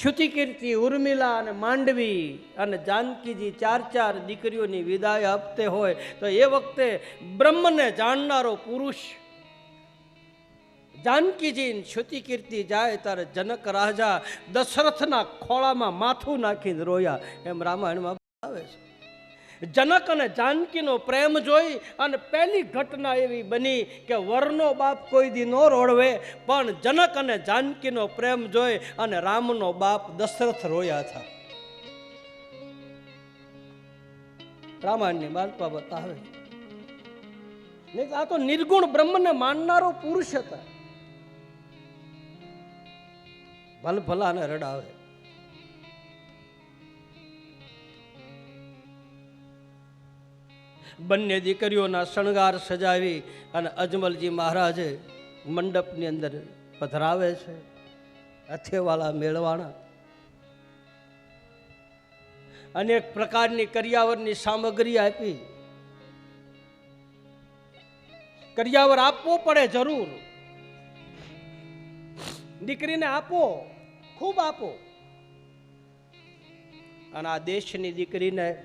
શ્રુતિકીર્તિ ઉર્મિલા અને માંડવી અને જાનકીજી ચાર ચાર દીકરીઓની વિદાય આપતે હોય તો એ વખતે બ્રહ્મને જાણનારો પુરુષ જાનકીજી શ્રુતિકીર્તિ જાય ત્યારે જનક રાજા દશરથના ખોળામાં માથું નાખીને રોયા. એમ રામાયણમાં આવે છે. જનક અને જાનકીનો પ્રેમ જોઈ અને પહેલી ઘટના એવી બની કે વરનો બાપ કોઈ દી ન રોડવે પણ જનક અને જાનકીનો પ્રેમ જોઈ અને રામનો બાપ દશરથ રોયા હતા રામાયણની માલપા બતાવે આ તો નિર્ગુણ બ્રહ્મને માનનારો પુરુષ હતા. ભલ ભલાને રડાવે. બંને દીકરીઓના શણગાર સજાવી અને અજમલજી મહારાજે મંડપની અંદર પધરાવે છે. હથેવાળા મેળવાણા. અનેક પ્રકારની કરિયાવરની સામગ્રી આપી. કરિયાવર આપવો પડે જરૂર. દીકરીને આપો, ખૂબ આપો. અને આ દેશની દીકરીને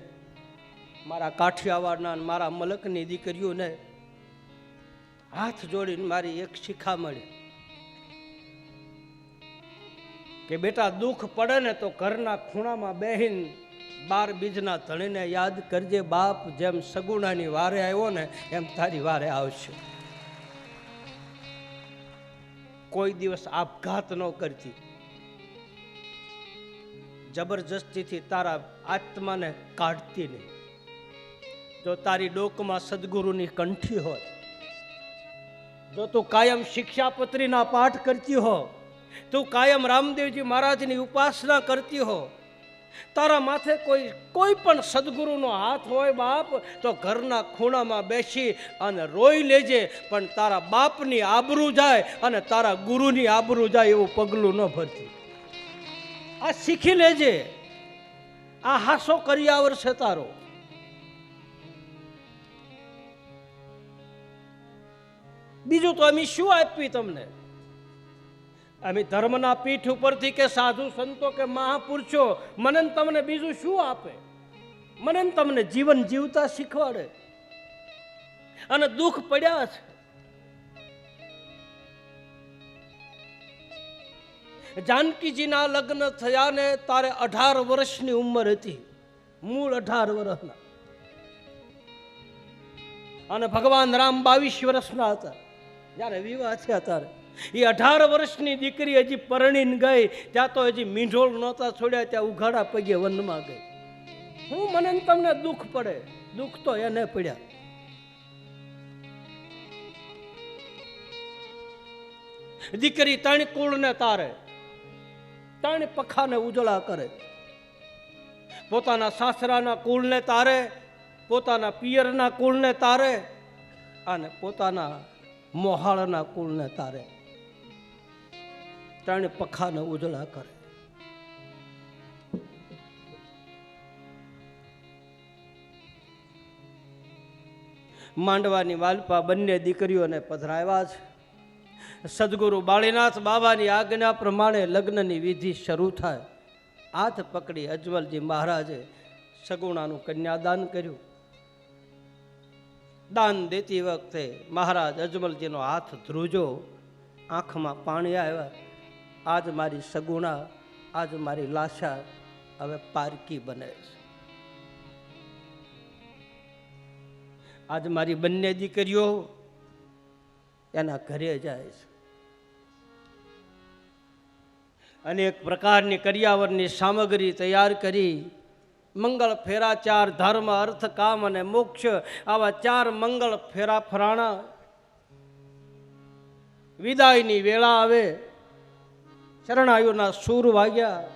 મારા કાઠિયાવાડના મારા મલકની દીકરીઓને હાથ જોડીને મારી એક શિખામણી કે બેટા દુઃખ પડે ને તો ઘરના ખૂણામાં બેહીન બાર બીજના ધણીને યાદ કરજે, બાપ જેમ સગુણાની વારે આવ્યો ને એમ તારી વારે આવશે. કોઈ દિવસ આપઘાત ન કરતી જબરજસ્તીથી તારા આત્માને કાઢતી નહીં. જો તારી ડોકમાં સદગુરુની કંઠી હોય, જો તું કાયમ શિક્ષાપત્રીના પાઠ કરતી હો, તું કાયમ રામદેવજી મહારાજની ઉપાસના કરતી હો, તારા માથે કોઈ કોઈ પણ સદગુરુનો હાથ હોય બાપ, તો ઘરના ખૂણામાં બેસી અને રોઈ લેજે, પણ તારા બાપની આબરૂ જાય અને તારા ગુરુની આબરૂ જાય એવું પગલું ન ભરતી. આ શીખી લેજે. આ હાસો કર્યા વર્ષે તારો. બીજું તો અમે શું આપવી તમને? અમે ધર્મના પીઠ ઉપરથી કે સાધુ સંતો કે મહાપુરુષો, મને તમને બીજું શું આપે? મને તમને જીવન જીવતા શીખવાડે. અને દુઃખ પડ્યા છે જાનકીજીના લગ્ન થયા ને તારે અઢાર વર્ષની ઉંમર હતી. મૂળ અઢાર વર્ષના. અને ભગવાન રામ બાવીસ વર્ષના હતા. જ્યારે વિવાહ થયા ત્યારે. એ અઢાર વર્ષની દીકરી હજી પરણીને ગઈ, ત્યાં તો હજી મીંઢોળ નહોતા છોડ્યા, ત્યાં ઉઘાડા પગે વનમાં ગઈ. હું મને ને તમને દુઃખ પડે. દુઃખ તો એને પડ્યા. દીકરી ત્રણ કુળને તારે, ત્રણ પખાને ઉજળા કરે. પોતાના સાસરાના કુળને તારે, પોતાના પિયરના કુળને તારે, અને પોતાના મોહાળના કુળને તારે. ત્રણ પખાને ઉજળા કરે. માંડવાની વાલપા બંને દીકરીઓને પધરાવ્યા છે. સદગુરુ બાળીનાથ બાબાની આજ્ઞા પ્રમાણે લગ્નની વિધિ શરૂ થાય. હાથ પકડી અજમલજી મહારાજે સગુણાનું કન્યાદાન કર્યું. દાન દેતી વખતે મહારાજ અજમલજીનો હાથ ધ્રુજો, આંખમાં પાણી આવ્યા. આજ મારી સગુણા, આજ મારી લાશા હવે પારકી બને છે. આજ મારી બંને દીકરીઓ એના ઘરે જાય છે. અનેક પ્રકારની કરિયાવરની સામગ્રી તૈયાર કરી મંગળ ફેરા, ચાર ધર્મ, અર્થ, કામ અને મોક્ષ. આવા ચાર મંગળ ફેરા ફરાણા. વિદાયની વેળા આવે. શરણાયુના સૂર વાગ્યા.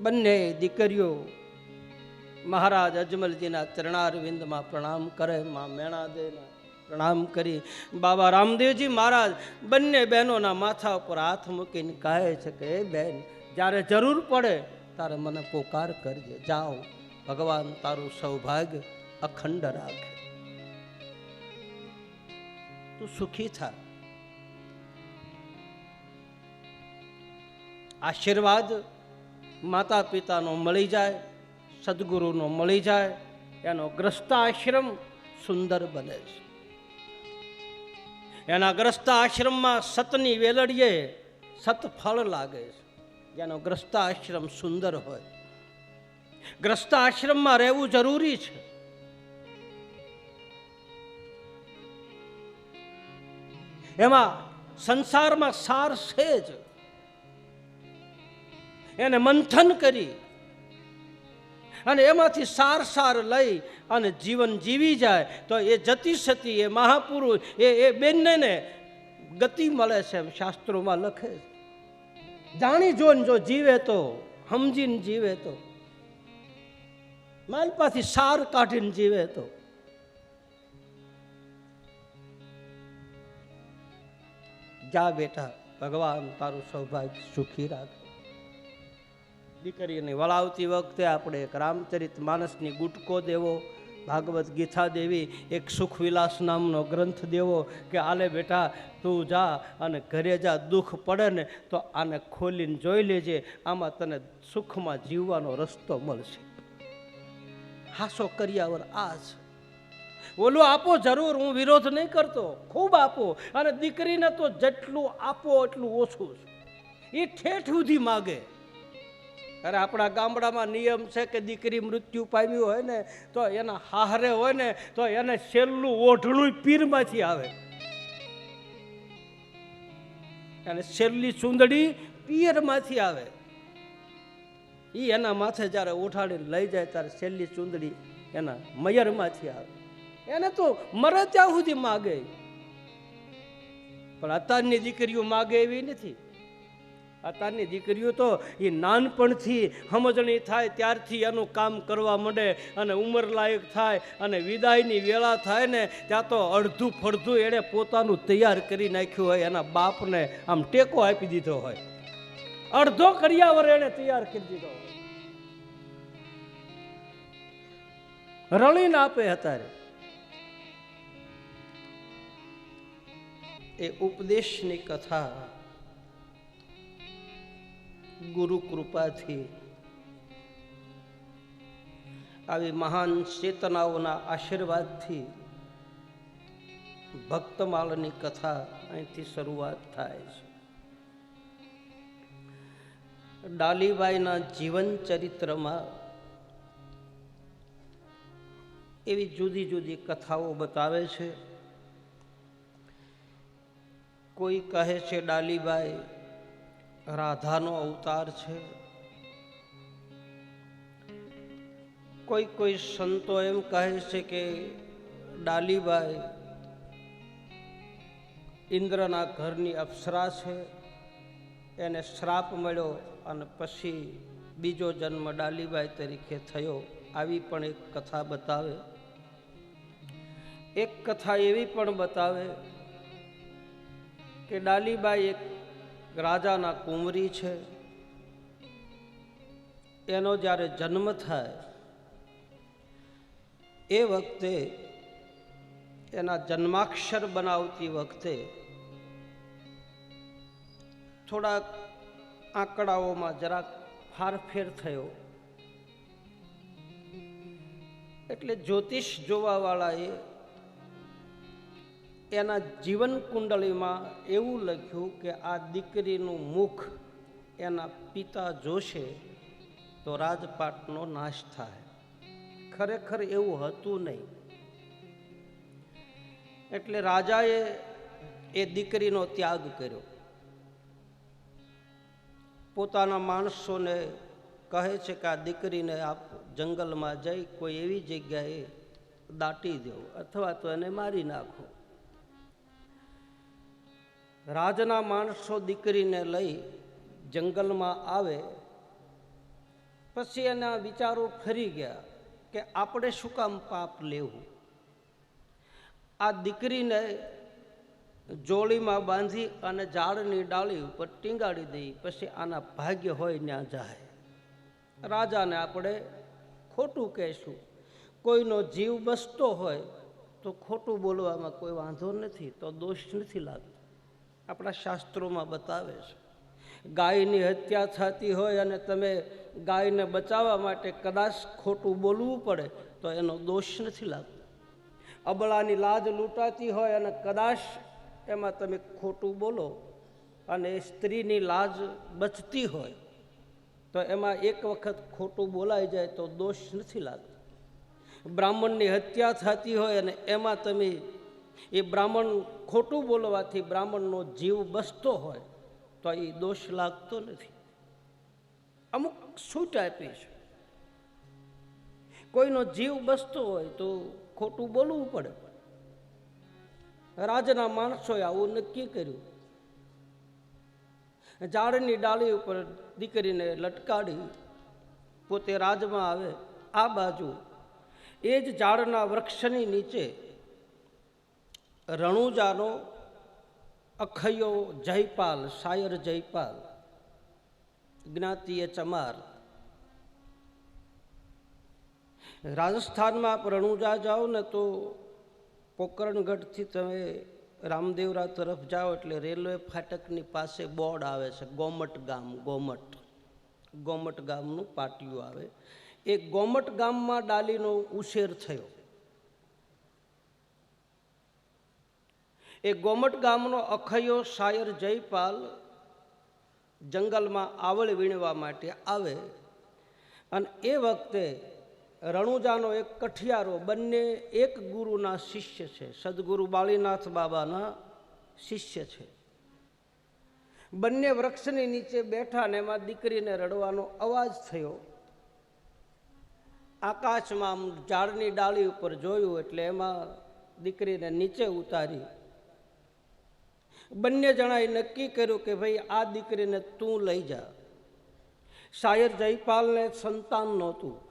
બંને દીકરીઓ મહારાજ અજમલજીના ચરણારવિંદમાં પ્રણામ કરે, માં મેણાદેના. પ્રણામ કરી. બાબા રામદેવજી મહારાજ, બંને બહેનોના માથા ઉપર હાથ મૂકીને કહે છે કે, એ બહેન, જ્યારે જરૂર પડે તારે મને પોકાર કરજે. જાઓ, ભગવાન તારું સૌભાગ્ય અખંડ રાખે. તું સુખી થા. આશીર્વાદ માતા પિતાનો મળી જાય, સદગુરુનો મળી જાય, એનો ગ્રસ્તાશ્રમ સુંદર બને છે. એના ગ્રસ્ત આશ્રમમાં સતની વેલડીએ સત ફળ લાગે છે. જેનો ગ્રસ્ત આશ્રમ સુંદર હોય. ગ્રસ્ત આશ્રમમાં રહેવું જરૂરી છે. એમાં સંસારમાં સાર છે જ. એને મંથન કરી અને એમાંથી સાર સાર લઈ અને જીવન જીવી જાય, તો એ જતી સતી, એ મહાપુરુષ, એ એ બેનને ગતિ મળે છે એમ શાસ્ત્રોમાં લખે છે. જાણી જોઈને જો જીવે તો, સમજીને જીવે તો, માલપાથી સાર કાઢીને જીવે તો. જા બેટા, ભગવાન તારું સૌભાગ્ય સુખી રાખે. દીકરીને વળાવતી વખતે આપણે એક રામચરિત માનસની ગુટકો દેવો, ભાગવત ગીતા દેવી, એક સુખવિલાસ નામનો ગ્રંથ દેવો કે આલે બેટા, તું જા અને ઘરે જા, દુઃખ પડે ને તો આને ખોલીને જોઈ લેજે, આમાં તને સુખમાં જીવવાનો રસ્તો મળશે. હાસો કર્યાવર આ છે ઓલું આપો જરૂર, હું વિરોધ નહીં કરતો. ખૂબ આપો. અને દીકરીને તો જેટલું આપો એટલું ઓછું છે. એ ઠેઠ સુધી માગે. અરે આપણા ગામડામાં નિયમ છે કે દીકરી મૃત્યુ પામ્યું હોય ને, તો એના હાહરે હોય ને, તો એને છેલ્લું ઓઢણું પીરમાંથી આવે. અને છેલ્લી ચૂંદડી પિયરમાંથી આવે. એ એના માથે જ્યારે ઉઠાડીને લઈ જાય ત્યારે છેલ્લી ચૂંદડી એના મયરમાંથી આવે. એને તો મરે ત્યાં સુધી માગે. પણ અત્યારની દીકરીઓ માગે એવી નથી. અત્યારની દીકરીઓ તો એ નાનપણથી સમજણી થાય, ત્યારથી એનું કામ કરવા માંડે અને ઉંમર લાયક થાય અને વિદાયની વેળા થાય ને, ત્યાં તો અડધું ફળધું એણે પોતાનું તૈયાર કરી નાખ્યું હોય, એના બાપને આમ ટેકો આપી દીધો હોય. અડધો કર્યાવર એણે તૈયાર કરી દીધો હોય. રળીને આપે અત્યારે એ ઉપદેશની કથા ગુરુ કૃપાથી. આવી મહાન ચેતનાઓના આશીર્વાદથી ભક્તમાળની કથા અહીંથી શરૂઆત થાય છે. ડાલીબાઈના જીવન ચરિત્રમાં એવી જુદી જુદી કથાઓ બતાવે છે. કોઈ કહે છે, ડાલીબાઈ રાધાનો અવતાર છે. કોઈ કોઈ સંતો એમ કહે છે કે ડાલીબાઈ ઇન્દ્રના ઘરની અપ્સરા છે, એને શ્રાપ મળ્યો અને પછી બીજો જન્મ ડાલીબાઈ તરીકે થયો. આવી પણ એક કથા બતાવે. એક કથા એવી પણ બતાવે કે ડાલીબાઈ એક રાજાના કુંવરી છે. એનો જ્યારે જન્મ થાય, એ વખતે એના જન્માક્ષર બનાવતી વખતે થોડાક આંકડાઓમાં જરાક ફારફેર થયો. એટલે જ્યોતિષ જોવાવાળાએ એના જીવન કુંડળીમાં એવું લખ્યું કે આ દીકરીનું મુખ એના પિતા જોશે તો રાજપાટનો નાશ થાય. ખરેખર એવું હતું નહીં. એટલે રાજાએ એ દીકરીનો ત્યાગ કર્યો. પોતાના માણસોને કહે છે કે આ દીકરીને આપ જંગલમાં જઈ કોઈ એવી જગ્યાએ દાટી દો અથવા તો એને મારી નાખો. રાજના માણસો દીકરીને લઈ જંગલમાં આવે, પછી એના વિચારો ફરી ગયા કે આપણે શું કામ પાપ લેવું? આ દીકરીને જોડીમાં બાંધી અને ઝાડની ડાળી ઉપર ટીંગાડી દઈ, પછી આના ભાગ્ય હોય ત્યાં જાય. રાજાને આપણે ખોટું કહેશું. કોઈનો જીવ બસતો હોય તો ખોટું બોલવામાં કોઈ વાંધો નથી, તો દોષ નથી લાગતો. આપણા શાસ્ત્રોમાં બતાવે છે. ગાયની હત્યા થતી હોય અને તમે ગાયને બચાવવા માટે કદાચ ખોટું બોલવું પડે, તો એનો દોષ નથી લાગતો. અબળાની લાજ લૂંટાતી હોય અને કદાચ એમાં તમે ખોટું બોલો અને સ્ત્રીની લાજ બચતી હોય, તો એમાં એક વખત ખોટું બોલાઈ જાય તો દોષ નથી લાગતો. બ્રાહ્મણની હત્યા થતી હોય અને એમાં તમે એ બ્રાહ્મણ ખોટું બોલવાથી બ્રાહ્મણનો જીવ બસતો હોય તો એ દોષ લાગતો નથી. અમુક છૂટ આપી છે. કોઈનો જીવ બસતો હોય તો ખોટું બોલવું પડે. રાજના માણસોએ આવું નક્કી કર્યું. ઝાડની ડાળી ઉપર દીકરીને લટકાડી પોતે રાજમાં આવે, આ બાજુ. એ જ ઝાડના વૃક્ષની નીચે રણુજાનો અખયો જયપાલ, શાયર જયપાલ જ્ઞાતિએ ચમાર. રાજસ્થાનમાં આપ રણુજા જાઓ ને તો પોકરણગઢથી તમે રામદેવરા તરફ જાઓ એટલે રેલવે ફાટકની પાસે બોર્ડ આવે છે, ગોમટ ગામ, ગોમટ. ગોમટ ગામનું પાટિયું આવે. એ ગોમટ ગામમાં ડાલીનો ઉછેર થયો. એ ગોમટ ગામનો અખયો શાયર જયપાલ જંગલમાં આવળ વીણવા માટે આવે. અને એ વખતે રણુજાનો એક કઠિયારો બંને એક ગુરુના શિષ્ય છે. સદગુરુ બાળીનાથ બાબાના શિષ્ય છે. બંને વૃક્ષની નીચે બેઠા ને એમાં દીકરીને રડવાનો અવાજ થયો. આકાશમાં ઝાડની ડાળી ઉપર જોયું એટલે એમાં દીકરીને નીચે ઉતારી બંને જણાએ નક્કી કર્યું કે ભાઈ, આ દીકરીને તું લઈ જા. શાયર જયપાલને સંતાન નહોતું.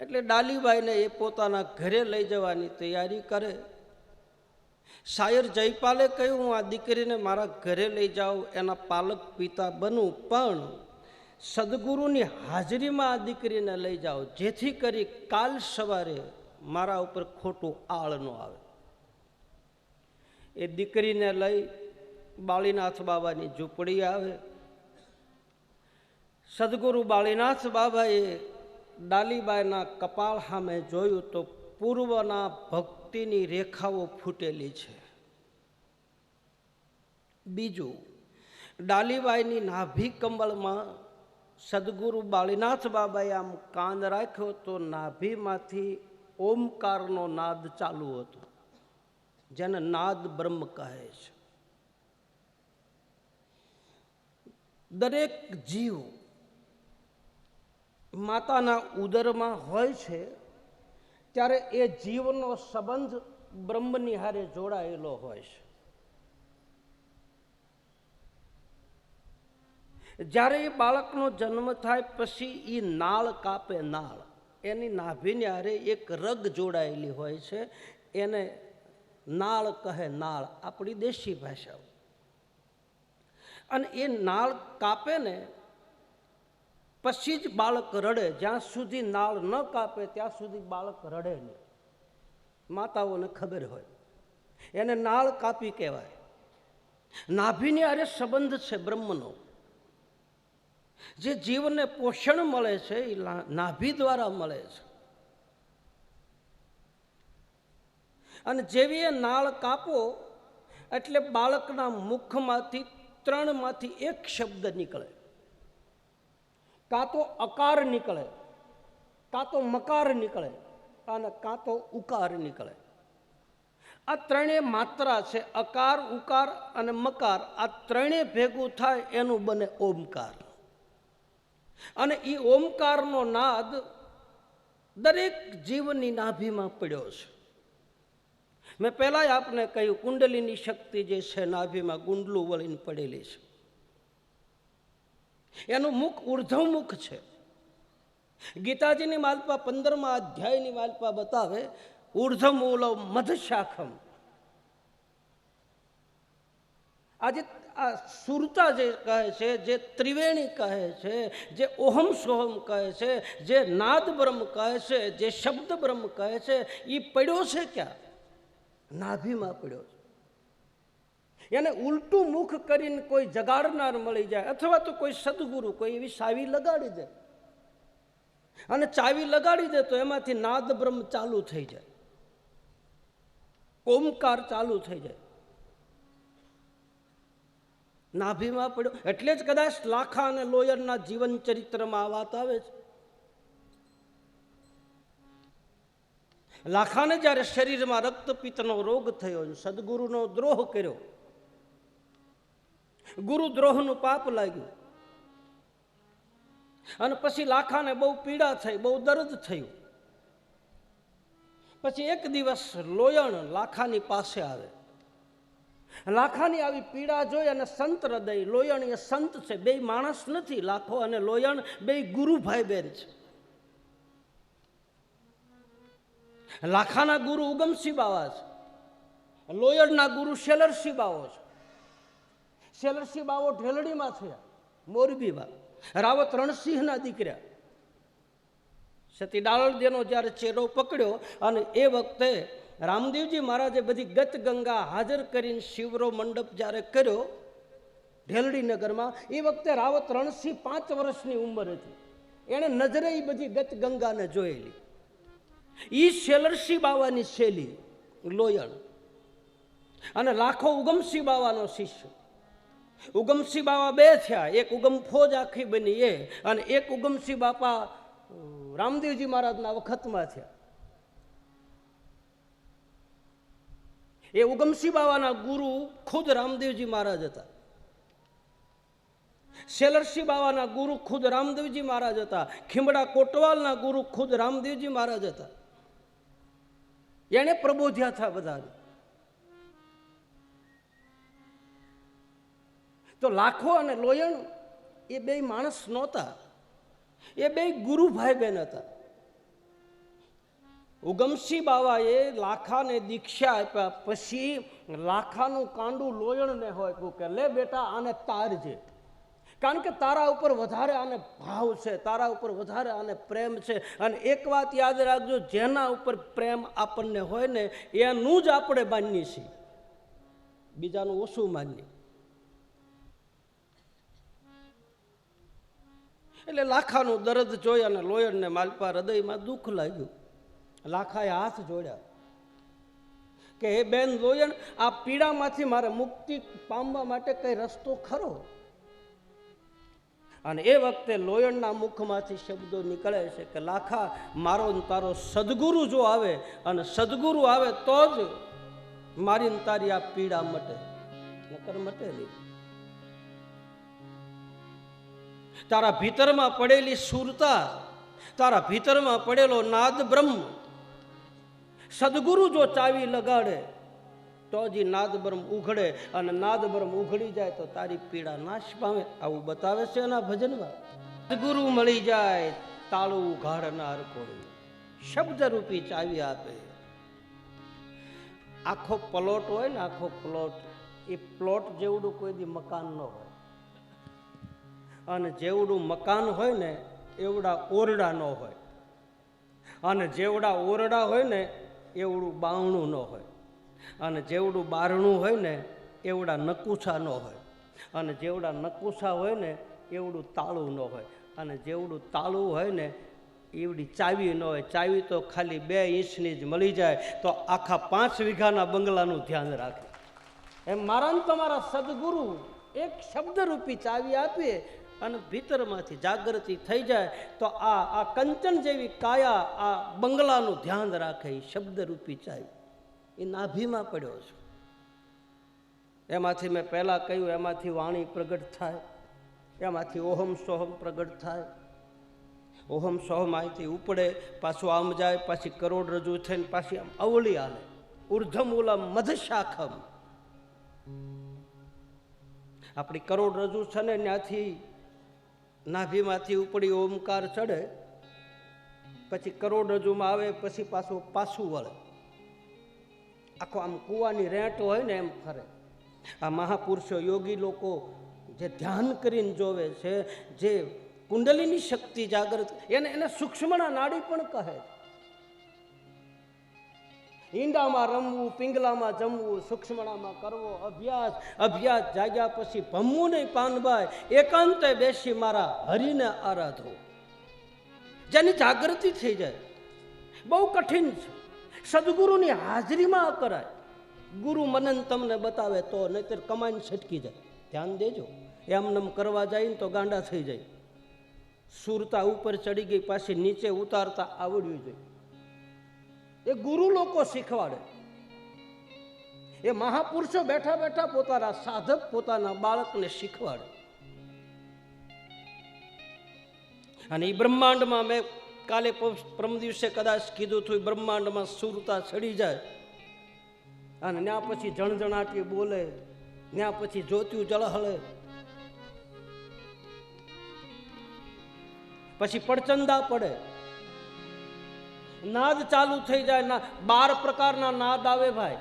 એટલે ડાલીબાઈને એ પોતાના ઘરે લઈ જવાની તૈયારી કરે. શાયર જયપાલે કહ્યું, હું આ દીકરીને મારા ઘરે લઈ જાઉં, એના પાલક પિતા બનું, પણ સદગુરુની હાજરીમાં આ દીકરીને લઈ જાઓ. જેથી કરી કાલ સવારે મારા ઉપર ખોટું આળ ન આવે. એ દીકરીને લઈ બાળીનાથ બાબાની ઝૂંપડી આવે. સદગુરુ બાળીનાથ બાબાએ ડાલીબાઈના કપાળ સામે જોયું તો પૂર્વના ભક્તિની રેખાઓ ફૂટેલી છે. બીજું, ડાલીબાઈની નાભી કમળમાં સદગુરુ બાળીનાથ બાબાએ આમ કાન રાખ્યો તો નાભીમાંથી ઓમકારનો નાદ ચાલુ હતો. જેને નાદ બ્રહ્મ કહે છે. દરેક જીવ માતાના ઉદરમાં હોય છે, ત્યારે એ જીવનો સંબંધ બ્રહ્મની હારે જોડાયેલો હોય છે. જ્યારે એ બાળકનો જન્મ થાય પછી એ નાળ કાપે, નાળ. એની નાભીની હારે એક રગ જોડાયેલી હોય છે, એને નાળ કહે નાળ, આપણી દેશી ભાષા અને એ નાળ કાપે ને, પછી જ બાળક રડે, જ્યાં સુધી નાળ ન કાપે, ત્યાં સુધી બાળક રડે નહીં. માતાઓને ખબર હોય. એને નાળ કાપી કહેવાય. નાભીને અરે સંબંધ છે બ્રહ્મનો. જે જીવને પોષણ મળે છે, એ નાભી દ્વારા મળે છે. અને જેવી એ નાળ કાપો, એટલે બાળકના મુખમાંથી, ત્રણમાંથી એક શબ્દ નીકળે. કાં તો અકાર નીકળે, કાં તો મકાર નીકળે, અને કાં તો ઉકાર નીકળે. આ ત્રણેય માત્રા છે, અકાર, ઉકાર અને મકાર. આ ત્રણેય ભેગું થાય, એનું બને ઓમકાર. અને એ ઓમકારનો નાદ દરેક જીવની નાભીમાં પડ્યો છે. મેં પહેલાં આપને કહ્યું, કુંડલીની શક્તિ જે છે નાભીમાં ગુંડલું વળીને પડેલી છે. એનું મુખ ઉર્ધ્વમુખ છે. ગીતાજીની માલપા પંદરમા અધ્યાયની માલપા બતાવે ઉર્ધ્વમૂલો મધશાખમ. આજે આ સુરતા જે કહે છે, જે ત્રિવેણી કહે છે, જે ઓહમ સોહમ કહે છે, જે નાદ બ્રહ્મ કહે છે, જે શબ્દ બ્રહ્મ કહે છે એ પડ્યો છે ક્યાં? નાભીમાં પડ્યો છે. એને ઉલટું મુખ કરીને કોઈ જગાડનાર મળી જાય અથવા તો કોઈ સદગુરુ કોઈ એવી સાવી લગાડી દે. અને ચાવી લગાડી દે તો એમાંથી નાદ બ્રહ્મ ચાલુ થઈ જાય. ઓમકાર ચાલુ થઈ જાય. નાભીમાં પડ્યો. એટલે જ કદાચ લાખા અને લોયરના જીવન ચરિત્રમાં આ વાત આવે છે. લાખાને જ્યારે શરીરમાં રક્તપિત્તનો રોગ થયો, સદગુરુનો દ્રોહ કર્યો. ગુરુ દ્રોહનું પાપ લાગ્યું. અને પછી લાખાને બહુ પીડા થઈ, બહુ દર્દ થયું. પછી એક દિવસ લોયણ લાખાની પાસે આવે. લાખાની આવી પીડા જોઈ અને સંત હૃદય લોયણ એ સંત છે, બે માણસ નથી, લાખો અને લોયણ, બે ગુરુ ભાઈ બેન છે. લાખાના ગુરુ ઉગમસિંહ બાવા છે. લોયડના ગુરુ શેલરસિંહ બાવો છે. શેલરસિંહ બાવો ઢેલડીમાં થયા મોરબીમાં. રાવત રણસિંહના દીકરા. સતી ડાળદેનો જ્યારે ચેરો પકડ્યો અને એ વખતે રામદેવજી મહારાજે બધી ગત ગંગા હાજર કરીને શિવરો મંડપ જ્યારે કર્યો, ઢેલડી નગરમાં, એ વખતે રાવત રણસિંહ પાંચ વર્ષની ઉંમર હતી એણે નજરે એ બધી ગત ગંગાને જોયેલી. ઈ શેલરસિંહ બાવાની શૈલી, લોયણ. અને લાખો ઉગમસિંહ બાવાનો શિષ્ય. ઉગમસિંહ બાવા બે થયા, એક ઉગમ ફોજ આખી બની એ, અને એક ઉગમસિંહ બાપા રામદેવજી મહારાજના વખતમાં થયા. એ ઉગમસિંહ બાવાના ગુરુ ખુદ રામદેવજી મહારાજ હતા. શેલરસિંહ બાવાના ગુરુ ખુદ રામદેવજી મહારાજ હતા. ખીમડા કોટવાલના ગુરુ ખુદ રામદેવજી મહારાજ હતા. એણે પ્રબોધ્યા હતા બધાને. તો લાખો અને લોયણ એ બે માણસ નહોતા. એ બે ગુરુ ભાઈ બહેન હતા. ઉગમસિંહ બાવાએ લાખાને દીક્ષા આપ્યા. પછી લાખાનું કાંડું લોયણને હોય કે, લે બેટા, આને તારજે. કારણ કે તારા ઉપર વધારે આને ભાવ છે, તારા ઉપર વધારે આને પ્રેમ છે. અને એક વાત યાદ રાખજો, જેના ઉપર પ્રેમ આપણને હોય ને, એનું જ આપણે માનીએ છીએ. બીજાનું ઓછું માનીએ. એટલે લાખાનું દર્દ જોઈ અને લોયરને માલપા હૃદયમાં દુઃખ લાગ્યું. લાખાએ હાથ જોડ્યા. કે, હે બેન લોયણ આ પીડામાંથી મારે મુક્તિ પામવા માટે કઈ રસ્તો ખરો? અને એ વખતે લોયણના મુખમાંથી શબ્દો નીકળે છે કે, લાખા, મારો તારો સદગુરુ જો આવે અને સદગુરુ આવે તો જ મારી તારી આ પીડા મટે. નકર મટે નહીં. તારા ભીતરમાં પડેલી સુરતા, તારા ભીતરમાં પડેલો નાદ બ્રહ્મ સદગુરુ જો ચાવી લગાડે તો જ ઈ નાદ બ્રહ્મ ઉઘડે અને નાદ બ્રહ્મ ઉઘડી જાય તો તારી પીડા નાશ પામે. આવું બતાવે છે એના ભજનમાં. સદગુરુ મળી જાય, તાળું ઉઘાડનાર કોઈ. શબ્દરૂપી ચાવી આપે. આખો પ્લોટ હોય ને, આખો પ્લોટ, એ પ્લોટ જેવડું કોઈ દી મકાન ન હોય. અને જેવડું મકાન હોય ને, એવડા ઓરડા ન હોય. અને જેવડા ઓરડા હોય ને, એવડું બાવણું ન હોય. અને જેવડું બારણું હોય ને, એવડા નકુસા ન હોય. અને જેવડા નકુસા હોય ને, એવડું તાળું ન હોય. અને જેવડું તાળું હોય ને, એવડી ચાવી ન હોય. ચાવી તો ખાલી બે ઇંચની જ મળી જાય. તો આખા પાંચ વીઘાના બંગલાનું ધ્યાન રાખે. એમ મારા તમારા સદગુરુ એક શબ્દરૂપી ચાવી આપીએ અને ભીતરમાંથી જાગૃતિ થઈ જાય, તો આ આ કંચન જેવી કાયા આ બંગલાનું ધ્યાન રાખે એ શબ્દરૂપી ચાવી. એ નાભીમાં પડ્યો છે. એમાંથી મેં પહેલાં કહ્યું, એમાંથી વાણી પ્રગટ થાય, એમાંથી ઓહમ સોહમ પ્રગટ થાય. ઓહમ સોહમ અહીંથી ઉપડે, પાછું આમ જાય, પાછી કરોડ રજૂ થઈને પાછી આમ અવળી હાલે. ઉર્ધમૂલમ મધશાખમ. આપણી કરોડ રજૂ છે ને ત્યાંથી નાભીમાંથી ઉપડી ઓમકાર ચડે, પછી કરોડ રજૂમાં આવે, પછી પાછું પાછું વળે. આખો આમ કૂવાની રેંટ હોય ને એમ ફરે આ મહાપુરુષો યોગી લોકો જે ધ્યાન કરીને જોવે છે, જે કુંડલીની શક્તિ જાગૃત, એને એને સૂક્ષ્મના નાડી પણ કહે ઈંડામાં રમવું, પિંગલામાં જમવું, સૂક્ષ્મણામાં કરવો, અભ્યાસ અભ્યાસ જાગ્યા પછી ભમવું નહીં પાનભાઈ એકાંતે બેસી મારા હરિને આરાધો જેની જાગૃતિ થઈ જાય. બહુ કઠિન છે. સદગુરુની હાજરીમાં કરાય. ગુરુ મનન તમને બતાવે તો નહીતર કમાઈને છટકી જાય. ધ્યાન દેજો. એમનેમ કરવા જાય ને તો ગાંડા થઈ જાય. સુરતા ઉપર ચડી ગઈ, પાછી નીચે ઉતારતા આવડ્યું જોઈએ. એ ગુરુ લોકો શીખવાડે. એ મહાપુરુષો બેઠા બેઠા પોતાના સાધક, પોતાના બાળકને શીખવાડે. અને એ બ્રહ્માંડમાં મેં કાલે પરમ દિવસે કદાચ કીધું હતું બ્રહ્માંડમાં સુરતા ચડી જાય. અને ત્યાં પછી જણજણાટી બોલે ત્યાં પછી જોત્યું જળહળે પછી પડચંદા પડે. નાદ ચાલુ થઈ જાય, ના બાર પ્રકારના નાદ આવે ભાઈ.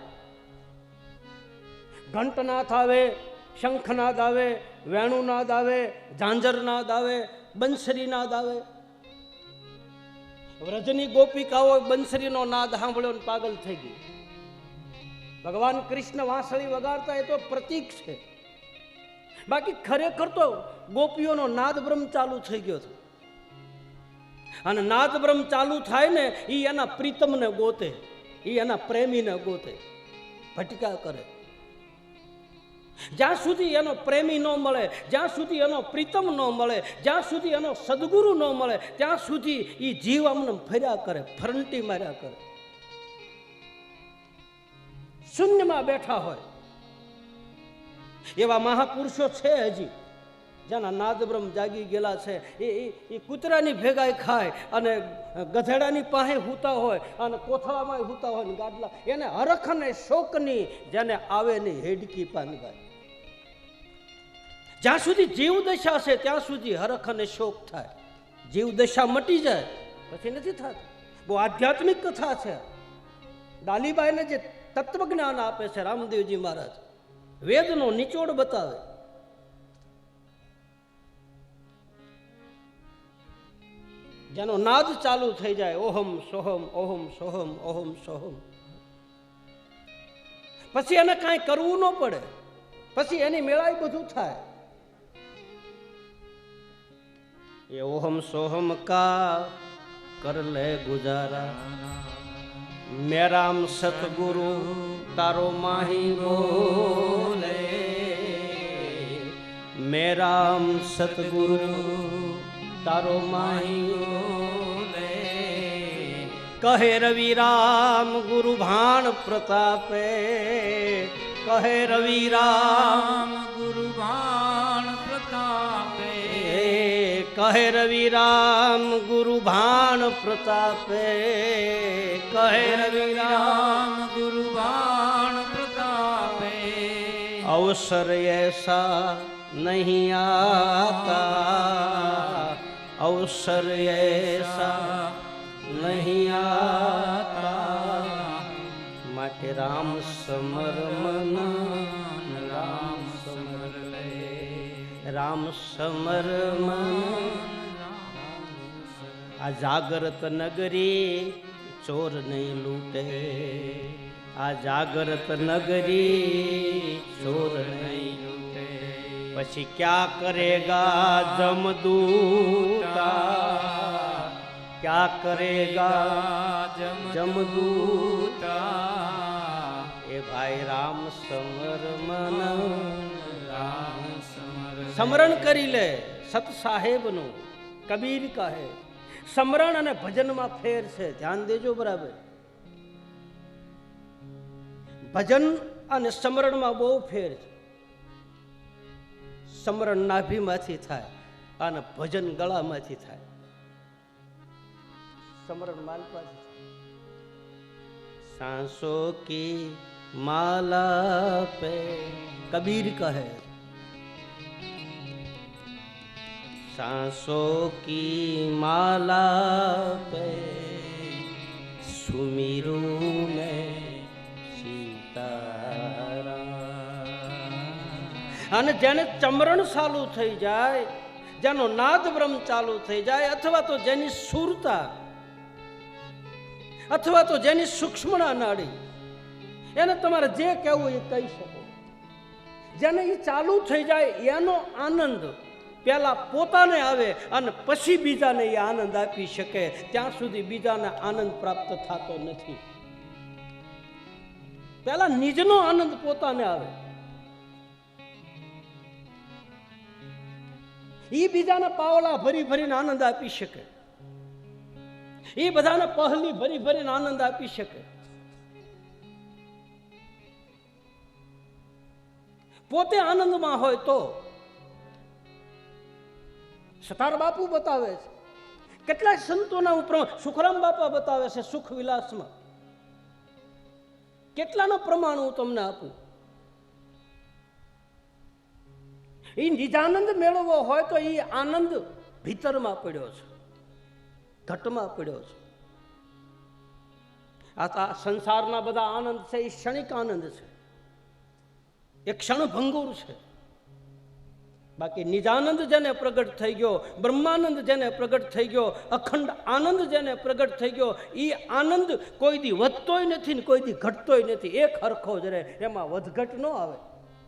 ઘંટનાદ આવે, શંખનાદ આવે, વેણુનાદ આવે, ઝાંઝરનાદ આવે, બંસરીનાદ આવે. વ્રજની ગોપિકાઓ બંસરીનો નાદ સાંભળ્યો ને પાગલ થઈ ગઈ. ભગવાન કૃષ્ણ વાંસળી વગાડતા એ તો પ્રતીક છે. બાકી ખરેખર તો ગોપીઓનો નાદ બ્રહ્મ ચાલુ થઈ ગયો હતો અને નાદ બ્રહ્મ ચાલુ થાય ને એ એના પ્રીતમને ગોતે એ એના પ્રેમીને ગોતે, ભટકા કરે. જ્યાં સુધી એનો પ્રેમી ન મળે, જ્યાં સુધી એનો પ્રીતમ ન મળે, જ્યાં સુધી એનો સદગુરુ ન મળે, ત્યાં સુધી એ જીવ અમને ફર્યા કરે ફરંટી માર્યા કરે. શૂન્યમાં બેઠા હોય. એવા મહાપુરુષો છે હજી, જેના નાદબ્રહ્મ જાગી ગયેલા છે. એ એ- કૂતરાની ભેગાઈ ખાય અને ગધેડાની પાસે હૂતા હોય અને કોથળામાં હૂતા હોય ને ગાડલા એને હરખ અને શોકની જેને આવે નહીં હેડકી પાનભાઈ જ્યાં સુધી જીવ દશા છે, ત્યાં સુધી હરખ અને શોક થાય. જીવ દશા મટી જાય, પછી નથી થતું. બહુ આધ્યાત્મિક કથા છે. ડાલીબાઈને જે તત્વજ્ઞાન આપે છે રામદેવજી મહારાજ, વેદનો નિચોડ બતાવે. જેનો નાદ ચાલુ થઈ જાય, ઓહમ સોહમ ઓહમ સોહમ ઓહમ સોહમ. પછી એને કાંઈ કરવું ન પડે. પછી એની મેળાઈ બધું થાય. એ ઓહમ સોહમ કા કર લે ગુજારા. મેરામ સતગુરુ, તારો માહી બોલે. મેરામ સતગુરુ, તારો માહી કહે રવિ રામ, ગુરુ ભાણ પ્રતાપે. કહે રવિ રામ, ગુરુ બાણ कहे रवि राम, गुरु भान प्रतापे। कहे रवि राम, गुरु भान प्रतापे। अवसर ऐसा नहीं आता। अवसर ऐसा नहीं आता। माटे राम समर मन राम समर ले राम समर मन આ જાગરત નગરી ચોર નહીં લૂટે. આ જાગૃત નગરી ચોર નહીં લૂટે. પછી ક્યાં કરેગા જમદૂતા? ક્યાં કરેગા જમદૂતા? એ ભાઈ રામ સમર મન રામ સમર સ્મરણ કરી લે સત સાહેબનું. કબીર કહે સમરણ અને ભજનમાં ફેર છે. ધ્યાન દેજો બરાબર. ભજન અને સમરણમાં બહુ ફેર છે. સમરણ નાભીમાંથી થાય અને ભજન ગળામાંથી થાય. સમરણ માલપાથી સાસો કી માલા પે કબીર કહે. सांसों की माला पे सुमिरू में સીતારામ અને જેને ચમરણ ચાલુ થઈ જાય જેનો નાદ બ્રહ્મ ચાલુ થઈ જાય અથવા તો જેની સુરતા અથવા તો જેની સૂક્ષ્મણા નાડી એને તમારે જે કહેવું એ કહી શકો જેને એ ચાલુ થઈ જાય એનો આનંદ પહેલા પોતાને આવે અને પછી બીજાને એ આનંદ આપી શકે. ત્યાં સુધી બીજાને આનંદ પ્રાપ્ત થતો નથી. પહેલા નિજનો આનંદ પોતાને આવે. એ બીજાને પાવલા ભરી ભરીને આનંદ આપી શકે. એ બધાને પહલી ભરી ભરીને આનંદ આપી શકે. પોતે આનંદમાં હોય તો સતાર બાપુ બતાવે છે. કેટલાય સંતોના ઉપર સુખરામ બાપા બતાવે છે સુખ વિલાસમાં. કેટલાનો પ્રમાણ હું તમને આપું? એ નિજાનંદ મેળવવો હોય તો એ આનંદ ભીતરમાં પડ્યો છે. ઘટમાં પડ્યો છે. આ તો સંસારના બધા આનંદ છે એ ક્ષણિક આનંદ છે. એ ક્ષણભંગુર છે. બાકી નિજાનંદ જેને પ્રગટ થઈ ગયો, બ્રહ્માનંદ જેને પ્રગટ થઈ ગયો, અખંડ આનંદ જેને પ્રગટ થઈ ગયો એ આનંદ કોઈ દી વધતોય નથી ને કોઈ દી ઘટતોય નથી. એક હરખો જ રહે, એમાં વધઘટ ન આવે.